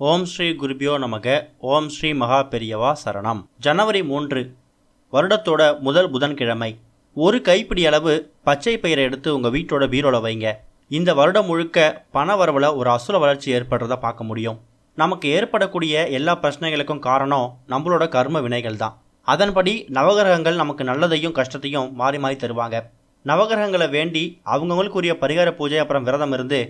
ஓம் ஸ்ரீ குருபியோ நமக ஓம் ஸ்ரீ மகா பெரியவா சரணம். ஜனவரி மூன்று வருடத்தோட முதல் புதன்கிழமை. ஒரு கைப்பிடி அளவு பச்சை பயிரை எடுத்து உங்கள் வீட்டோட பீரோவில் வைங்க. இந்த வருடம் முழுக்க பண வரவில் ஒரு அசுர வளர்ச்சி ஏற்படுறத பார்க்க முடியும். நமக்கு ஏற்படக்கூடிய எல்லா பிரச்சனைகளுக்கும் காரணம் நம்மளோட கர்ம வினைகள் தான். அதன்படி நவகிரகங்கள் நமக்கு நல்லதையும் கஷ்டத்தையும் மாறி மாறி தருவாங்க. நவகிரகங்களை வேண்டி அவங்கவுங்களுக்குரிய பரிகார பூஜை அப்புறம் விரதம் இருந்து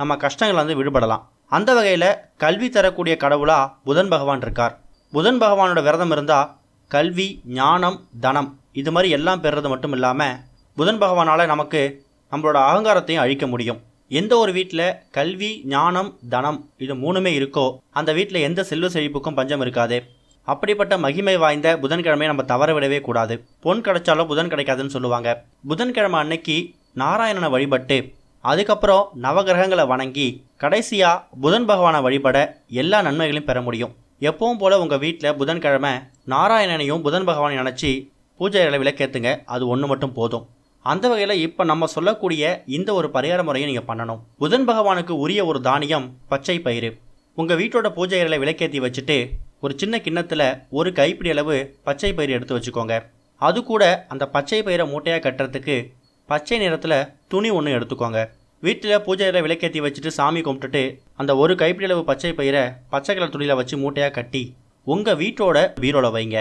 நம்ம கஷ்டங்கள் வந்து விடுபடலாம். அந்த வகையில் கல்வி தரக்கூடிய கடவுளாக புதன் பகவான் இருக்கார். புதன் பகவானோட விரதம் இருந்தால் கல்வி ஞானம் தனம் இது மாதிரி எல்லாம் பெறுறது மட்டும் இல்லாமல் புதன் பகவானால் நமக்கு நம்மளோட அகங்காரத்தையும் அழிக்க முடியும். எந்த ஒரு வீட்டில் கல்வி ஞானம் தனம் இது மூணுமே இருக்கோ அந்த வீட்டில் எந்த செல்வ செழிப்புக்கும் பஞ்சம் இருக்காது. அப்படிப்பட்ட மகிமை வாய்ந்த புதன்கிழமையை நம்ம தவற விடவே கூடாது. பொன் கிடைச்சாலும் புதன் கிடைக்காதுன்னு சொல்லுவாங்க. புதன்கிழமை அன்னைக்கு நாராயணனை வழிபட்டு அதுக்கப்புறம் நவகிரகங்களை வணங்கி கடைசியாக புதன் பகவானை வழிபட எல்லா நன்மைகளையும் பெற முடியும். எப்பவும் போல் உங்கள் வீட்டில் புதன்கிழமை நாராயணனையும் புதன் பகவானை நினச்சி பூஜைகளை விளக்கேற்றுங்க அது ஒன்று மட்டும் போதும். அந்த வகையில் இப்போ நம்ம சொல்லக்கூடிய இந்த ஒரு பரிகார முறையை நீங்கள் பண்ணணும். புதன் பகவானுக்கு உரிய ஒரு தானியம் பச்சை பயிறு. உங்கள் வீட்டோட பூஜைகளை விளக்கேற்றி வச்சுட்டு ஒரு சின்ன கிண்ணத்தில் ஒரு கைப்பிடி அளவு பச்சை பயிறு எடுத்து வச்சுக்கோங்க. அது கூட அந்த பச்சை பயிரை மூட்டையாக கட்டுறதுக்கு பச்சை நிறத்தில் துணி ஒன்று எடுத்துக்கோங்க. வீட்டில் பூஜையில் விளக்கேற்றி வச்சுட்டு சாமி கும்பிட்டுட்டு அந்த ஒரு கைப்பிடி அளவு பச்சை பயிரை பச்சை கலர் துணியில் வச்சு மூட்டையாக கட்டி உங்கள் வீட்டோட பீரோவில் வைங்க.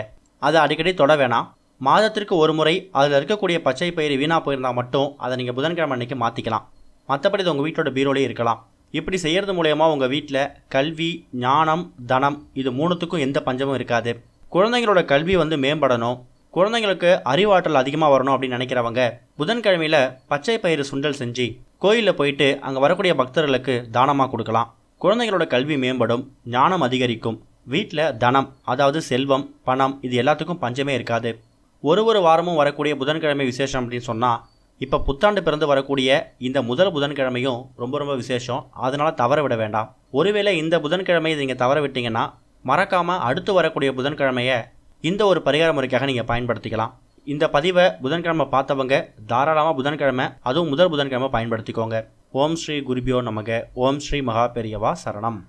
அதை அடிக்கடி தொட வேணாம். மாதத்திற்கு ஒரு முறை அதில் இருக்கக்கூடிய பச்சை பயிறு வீணாக போயிருந்தால் மட்டும் அதை நீங்கள் புதன்கிழமை அன்னைக்கு மாற்றிக்கலாம் மற்றபடி இது உங்கள் வீட்டோட பீரோலேயே இருக்கலாம். இப்படி செய்கிறது மூலயமா உங்கள் வீட்டில் கல்வி ஞானம் தனம் இது மூணுத்துக்கும் எந்த பஞ்சமும் இருக்காது. குழந்தைங்களோட கல்வி வந்து மேம்படணும். குழந்தைங்களுக்கு அறிவாற்றல் அதிகமாக வரணும் அப்படின்னு நினைக்கிறவங்க புதன்கிழமையில் பச்சை பயிறு சுண்டல் செஞ்சு கோயிலில் போயிட்டு அங்கே வரக்கூடிய பக்தர்களுக்கு தானமாக கொடுக்கலாம். குழந்தைங்களோட கல்வி மேம்படும் ஞானம் அதிகரிக்கும். வீட்டில் தனம் அதாவது செல்வம் பணம் இது எல்லாத்துக்கும் பஞ்சமே இருக்காது. ஒரு ஒரு வாரமும் வரக்கூடிய புதன்கிழமை விசேஷம் அப்படின்னு சொன்னால் இப்போ புத்தாண்டு பிறந்து வரக்கூடிய இந்த முதல் புதன்கிழமையும் ரொம்ப ரொம்ப விசேஷம். அதனால் தவற விட வேண்டாம். ஒருவேளை இந்த புதன்கிழமையை நீங்கள் தவற விட்டீங்கன்னா மறக்காமல் அடுத்து வரக்கூடிய புதன்கிழமையை இந்த ஒரு பரிகார முறைக்காக நீங்கள் பயன்படுத்திக்கலாம். இந்த பதிவை புதன்கிழமை பார்த்தவங்க தாராளமாக புதன்கிழமை அதுவும் முதல் புதன்கிழமை பயன்படுத்திக்கோங்க. ஓம் ஸ்ரீ குருபியோ நமக. ஓம் ஸ்ரீ மகா பெரியவா சரணம்.